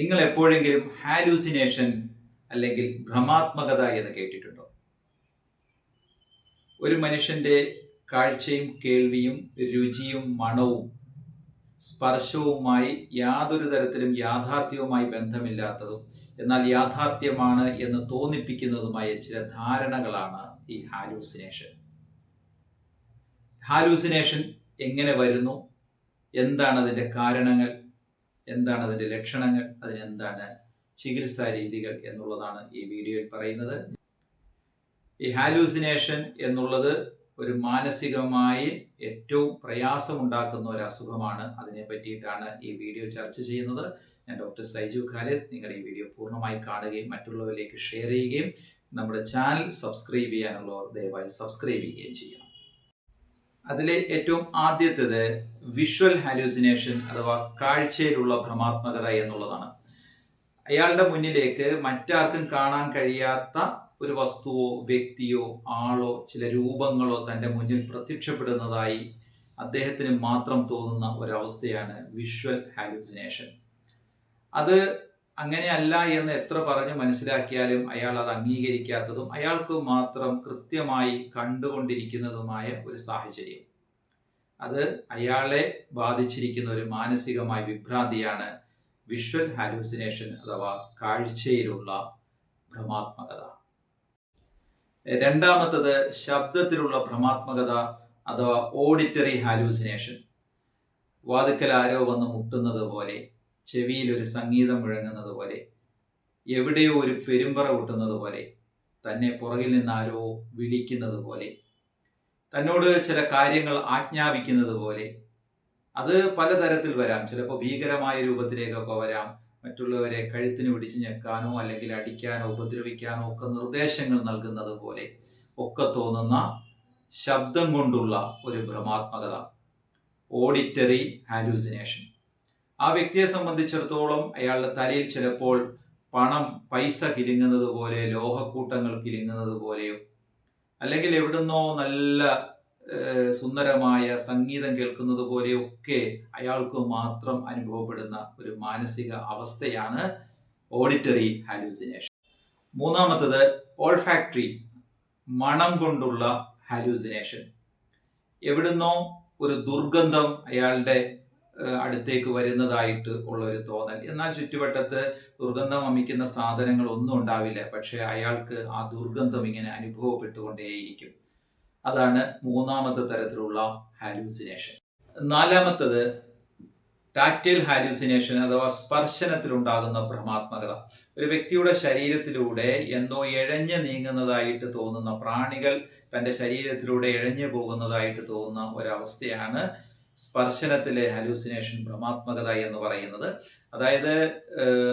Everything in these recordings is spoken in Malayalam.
നിങ്ങൾ എപ്പോഴെങ്കിലും ഹാലൂസിനേഷൻ അല്ലെങ്കിൽ ഭ്രമാത്മകത എന്ന് കേട്ടിട്ടുണ്ടോ? ഒരു മനുഷ്യന്റെ കാഴ്ചയും കേൾവിയും രുചിയും മണവും സ്പർശവുമായി യാതൊരു തരത്തിലും യാഥാർത്ഥ്യവുമായി ബന്ധമില്ലാത്തതും എന്നാൽ യാഥാർത്ഥ്യമാണ് എന്ന് തോന്നിപ്പിക്കുന്നതുമായ ചില ധാരണകളാണ് ഈ ഹാലൂസിനേഷൻ ഹാലൂസിനേഷൻ എങ്ങനെ വരുന്നു? എന്താണ് അതിന്റെ കാരണങ്ങൾ? എന്താണ് അതിന്റെ ലക്ഷണങ്ങൾ അതിനെന്താണ് ചികിത്സാ രീതികൾ എന്നുള്ളതാണ് ഈ വീഡിയോയിൽ പറയുന്നത്. ഈ ഹാലൂസിനേഷൻ എന്നുള്ളത് ഒരു മാനസികമായി ഏറ്റവും പ്രയാസമുണ്ടാക്കുന്ന ഒരു അസുഖമാണ്. അതിനെ പറ്റിയിട്ടാണ് ഈ വീഡിയോ ചർച്ച ചെയ്യുന്നത്. ഞാൻ ഡോക്ടർ സൈജു ഖാലിദ് നിങ്ങൾ ഈ വീഡിയോ പൂർണമായി കാണുകയും മറ്റുള്ളവരിലേക്ക് ഷെയർ ചെയ്യുകയും നമ്മുടെ ചാനൽ സബ്സ്ക്രൈബ് ചെയ്യാനുള്ളവർ ദയവായി സബ്സ്ക്രൈബ് ചെയ്യുകയും ചെയ്യണം. അതിലെ ഏറ്റവും ആദ്യത്തേത് വിഷ്വൽ ഹാലൂസിനേഷൻ അഥവാ കാഴ്ചയിലുള്ള ഭ്രമാത്മകത എന്നുള്ളതാണ്. അയാളുടെ മുന്നിലേക്ക് മറ്റാർക്കും കാണാൻ കഴിയാത്ത ഒരു വസ്തുവോ വ്യക്തിയോ ആളോ ചില രൂപങ്ങളോ തന്റെ മുന്നിൽ പ്രത്യക്ഷപ്പെടുന്നതായി അദ്ദേഹത്തിന് മാത്രം തോന്നുന്ന ഒരവസ്ഥയാണ് വിഷ്വൽ ഹാലൂസിനേഷൻ അത് അങ്ങനെയല്ല എന്ന് എത്ര പറഞ്ഞു മനസ്സിലാക്കിയാലും അയാൾ അത് അംഗീകരിക്കാത്തതും അയാൾക്ക് മാത്രം കൃത്യമായി കണ്ടുകൊണ്ടിരിക്കുന്നതുമായ ഒരു സാഹചര്യം. അത് അയാളെ ബാധിച്ചിരിക്കുന്ന ഒരു മാനസികമായ വിഭ്രാന്തിയാണ് വിഷ്വൽ ഹാലൂസിനേഷൻ അഥവാ കാഴ്ചയിലുള്ള ഭ്രമാത്മകത. രണ്ടാമത്തത് ശബ്ദത്തിലുള്ള ഭ്രമാത്മകത അഥവാ ഓഡിറ്ററി ഹാലൂസിനേഷൻ വാതുക്കൽ ആരോ വന്ന് മുട്ടുന്നത് പോലെ ചെവിയിൽ ഒരു സംഗീതം മുഴങ്ങുന്നത് പോലെ എവിടെയോ ഒരു പെരുമ്പറ കൂട്ടുന്നത് പോലെ തന്നെ പുറകിൽ നിന്ന് ആരോ വിളിക്കുന്നത് പോലെ തന്നോട് ചില കാര്യങ്ങൾ ആജ്ഞാപിക്കുന്നത് പോലെ അത് പലതരത്തിൽ വരാം. ചിലപ്പോൾ ഭീകരമായ രൂപത്തിലേക്കൊക്കെ വരാം. മറ്റുള്ളവരെ കഴുത്തിന് പിടിച്ച് ഞെക്കാനോ അല്ലെങ്കിൽ അടിക്കാനോ ഉപദ്രവിക്കാനോ ഒക്കെ നിർദ്ദേശങ്ങൾ നൽകുന്നത് പോലെ ഒക്കെ തോന്നുന്ന ശബ്ദം കൊണ്ടുള്ള ഒരു ഭ്രമാത്മകത. ഓഡിറ്ററി ഹാലൂസിനേഷൻ ആ വ്യക്തിയെ സംബന്ധിച്ചിടത്തോളം അയാളുടെ തലയിൽ ചിലപ്പോൾ പണം പൈസ കിരിങ്ങുന്നത് പോലെ ലോഹക്കൂട്ടങ്ങൾ കിരിങ്ങുന്നത് പോലെയോ അല്ലെങ്കിൽ എവിടുന്നോ നല്ല സുന്ദരമായ സംഗീതം കേൾക്കുന്നത് പോലെയൊക്കെ അയാൾക്ക് മാത്രം അനുഭവപ്പെടുന്ന ഒരു മാനസിക അവസ്ഥയാണ് ഓഡിറ്ററി ഹാലൂസിനേഷൻ. മൂന്നാമത്തത് ഓൾഫാക്ടറി മണം കൊണ്ടുള്ള ഹാലൂസിനേഷൻ. എവിടുന്നോ ഒരു ദുർഗന്ധം അയാളുടെ അടുത്തേക്ക് വരുന്നതായിട്ട് ഉള്ള ഒരു തോന്നൽ. എന്നാൽ ചുറ്റുവട്ടത്ത് ദുർഗന്ധം വമിക്കുന്ന സാധനങ്ങൾ ഒന്നും ഉണ്ടാവില്ല. പക്ഷേ അയാൾക്ക് ആ ദുർഗന്ധം ഇങ്ങനെ അനുഭവപ്പെട്ടുകൊണ്ടേയിരിക്കും. അതാണ് മൂന്നാമത്തെ തരത്തിലുള്ള ഹാലൂസിനേഷൻ. നാലാമത്തത് ടാക്റ്റൈൽ ഹാലൂസിനേഷൻ അഥവാ സ്പർശനത്തിലുണ്ടാകുന്ന ഭ്രമാത്മകത ഒരു വ്യക്തിയുടെ ശരീരത്തിലൂടെ എന്തോ ഇഴഞ്ഞു നീങ്ങുന്നതായിട്ട് തോന്നുന്ന പ്രാണികൾ തന്റെ ശരീരത്തിലൂടെ ഇഴഞ്ഞു പോകുന്നതായിട്ട് തോന്നുന്ന ഒരവസ്ഥയാണ് സ്പർശനത്തിലെ ഹലൂസിനേഷൻ ഭ്രമാത്മകത എന്ന് പറയുന്നത്. അതായത്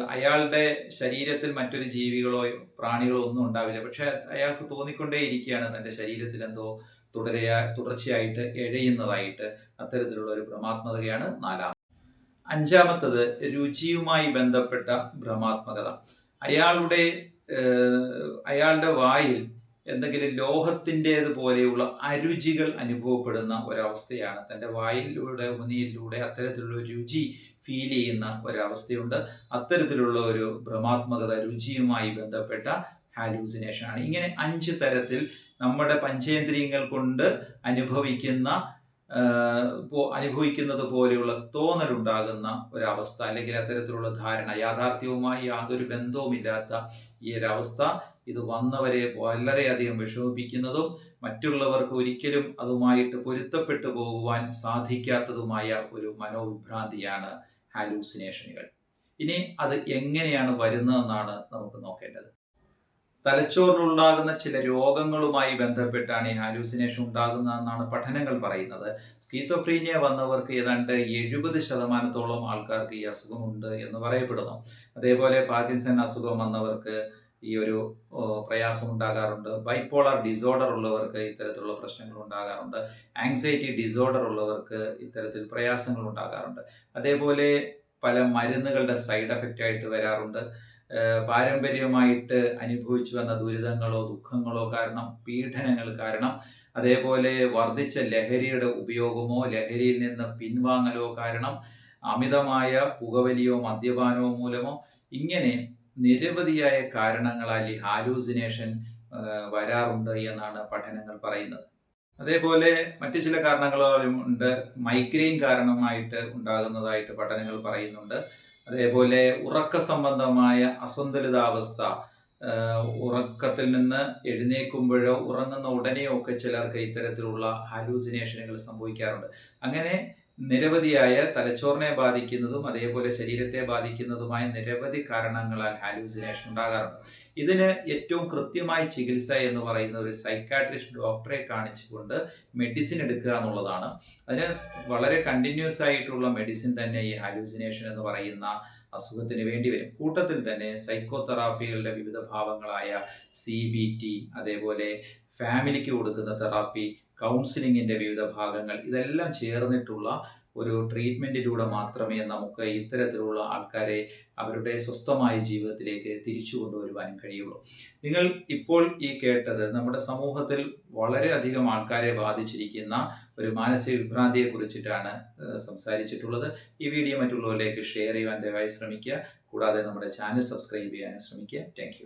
അയാളുടെ ശരീരത്തിൽ മറ്റൊരു ജീവികളോ പ്രാണികളോ ഒന്നും ഉണ്ടാവില്ല. പക്ഷെ അയാൾക്ക് തോന്നിക്കൊണ്ടേ ഇരിക്കുകയാണ് തന്റെ ശരീരത്തിൽ എന്തോ തുടരെയാ തുടർച്ചയായിട്ട് എഴയുന്നതായിട്ട് അത്തരത്തിലുള്ള ഒരു ഭ്രമാത്മകതയാണ് നാലാമത് അഞ്ചാമത്തത് രുചിയുമായി ബന്ധപ്പെട്ട ഭ്രമാത്മകത. അയാളുടെ അയാളുടെ വായിൽ എന്തെങ്കിലും ലോഹത്തിന്റേത് പോലെയുള്ള അരുചികൾ അനുഭവപ്പെടുന്ന ഒരവസ്ഥയാണ്. തന്റെ വായിലൂടെ ഉമിനീരിലൂടെ അത്തരത്തിലുള്ള രുചി ഫീൽ ചെയ്യുന്ന ഒരവസ്ഥയുണ്ട്. അത്തരത്തിലുള്ള ഒരു ഭ്രമാത്മകത രുചിയുമായി ബന്ധപ്പെട്ട ഹാലൂസിനേഷൻ ആണ് ഇങ്ങനെ അഞ്ച് തരത്തിൽ നമ്മുടെ പഞ്ചേന്ദ്രിയങ്ങൾ കൊണ്ട് അനുഭവിക്കുന്ന അനുഭവിക്കുന്നത് പോലെയുള്ള തോന്നലുണ്ടാകുന്ന ഒരവസ്ഥ അല്ലെങ്കിൽ അത്തരത്തിലുള്ള ധാരണ യാഥാർത്ഥ്യവുമായി യാതൊരു ബന്ധവുമില്ലാത്ത ഈ ഒരവസ്ഥ ഇത് വന്നവരെ വളരെയധികം വിഷമിപ്പിക്കുന്നതും മറ്റുള്ളവർക്ക് ഒരിക്കലും അതുമായിട്ട് പൊരുത്തപ്പെട്ടു പോകുവാൻ സാധിക്കാത്തതുമായ ഒരു മനോവിഭ്രാന്തിയാണ് ഹാലൂസിനേഷനുകൾ. ഇനി അത് എങ്ങനെയാണ് വരുന്നതെന്നാണ് നമുക്ക് നോക്കേണ്ടത്. തലച്ചോറിലുണ്ടാകുന്ന ചില രോഗങ്ങളുമായി ബന്ധപ്പെട്ടാണ് ഈ ഹാലൂസിനേഷൻ ഉണ്ടാകുന്നതെന്നാണ് പഠനങ്ങൾ പറയുന്നത്. സ്കീസോഫ്രീനിയ വന്നവർക്ക് ഏതാണ്ട് എഴുപത് ശതമാനത്തോളം ആൾക്കാർക്ക് ഈ അസുഖമുണ്ട് എന്ന് പറയപ്പെടുന്നു. അതേപോലെ പാർക്കിൻസൺ അസുഖം വന്നവർക്ക് ഈ ഒരു പ്രയാസം ഉണ്ടാകാറുണ്ട് ബൈപ്പോളാർ ഡിസോർഡർ ഉള്ളവർക്ക് ഇത്തരത്തിലുള്ള പ്രശ്നങ്ങൾ ഉണ്ടാകാറുണ്ട്. ആങ്സൈറ്റി ഡിസോർഡർ ഉള്ളവർക്ക് ഇത്തരത്തിൽ പ്രയാസങ്ങൾ ഉണ്ടാകാറുണ്ട്. അതേപോലെ പല മരുന്നുകളുടെ സൈഡ് എഫക്റ്റ് ആയിട്ട് വരാറുണ്ട്. പാരമ്പര്യമായിട്ട് അനുഭവിച്ചു വന്ന ദുരിതങ്ങളോ ദുഃഖങ്ങളോ കാരണം പീഡനങ്ങൾ കാരണം അതേപോലെ വർദ്ധിച്ച ലഹരിയുടെ ഉപയോഗമോ ലഹരിയിൽ നിന്ന് പിൻവാങ്ങലോ കാരണം അമിതമായ പുകവലിയോ മദ്യപാനമോ മൂലമോ ഇങ്ങനെ നിരവധിയായ കാരണങ്ങളാൽ ഈ ഹാലൂസിനേഷൻ വരാറുണ്ട് എന്നാണ് പഠനങ്ങൾ പറയുന്നത്. അതേപോലെ മറ്റു ചില കാരണങ്ങളും ഉണ്ട്. മൈഗ്രെയിൻ കാരണമായിട്ട് ഉണ്ടാകുന്നതായിട്ട് പഠനങ്ങൾ പറയുന്നുണ്ട്. അതേപോലെ ഉറക്ക സംബന്ധമായ അസന്തുലിതാവസ്ഥ ഉറക്കത്തിൽ നിന്ന് എഴുന്നേൽക്കുമ്പോഴോ ഉറങ്ങുന്ന ഉടനെയോ ഒക്കെ ചിലർക്ക് ഇത്തരത്തിലുള്ള ഹാലൂസിനേഷനുകൾ സംഭവിക്കാറുണ്ട്. അങ്ങനെ നിരവധിയായ തലച്ചോറിനെ ബാധിക്കുന്നതും അതേപോലെ ശരീരത്തെ ബാധിക്കുന്നതുമായ നിരവധി കാരണങ്ങളാൽ ഹാലൂസിനേഷൻ ഉണ്ടാകാറുണ്ട്. ഇതിന് ഏറ്റവും കൃത്യമായ ചികിത്സ എന്ന് പറയുന്ന ഒരു സൈക്കാട്രിസ്റ്റ് ഡോക്ടറെ കാണിച്ചുകൊണ്ട് മെഡിസിൻ എടുക്കുക എന്നുള്ളതാണ്. അതിന് വളരെ കണ്ടിന്യൂസ് ആയിട്ടുള്ള മെഡിസിൻ തന്നെ ഈ ഹാലൂസിനേഷൻ എന്ന് പറയുന്ന അസുഖത്തിന് വേണ്ടി വരും. കൂട്ടത്തിൽ തന്നെ സൈക്കോതെറാപ്പികളുടെ വിവിധ ഭാവങ്ങളായ സി ബി ടി അതേപോലെ ഫാമിലിക്ക് കൊടുക്കുന്ന തെറാപ്പി കൗൺസിലിങ്ങിന്റെ വിവിധ ഭാഗങ്ങൾ ഇതെല്ലാം ചേർന്നിട്ടുള്ള ഒരു ട്രീറ്റ്മെന്റിലൂടെ മാത്രമേ നമുക്ക് ഇത്തരത്തിലുള്ള ആൾക്കാരെ അവരുടെ സ്വസ്ഥമായ ജീവിതത്തിലേക്ക് തിരിച്ചു കൊണ്ടുവരുവാനും കഴിയുള്ളൂ. നിങ്ങൾ ഇപ്പോൾ ഈ കേട്ടത് നമ്മുടെ സമൂഹത്തിൽ വളരെയധികം ആൾക്കാരെ ബാധിച്ചിരിക്കുന്ന ഒരു മാനസിക വിഭ്രാന്തിയെ കുറിച്ചിട്ടാണ് സംസാരിച്ചിട്ടുള്ളത്. ഈ വീഡിയോ മറ്റുള്ളവരിലേക്ക് ഷെയർ ചെയ്യാൻ ദയവായി ശ്രമിക്കുക. കൂടാതെ നമ്മുടെ ചാനൽ സബ്സ്ക്രൈബ് ചെയ്യാനും ശ്രമിക്കുക. താങ്ക്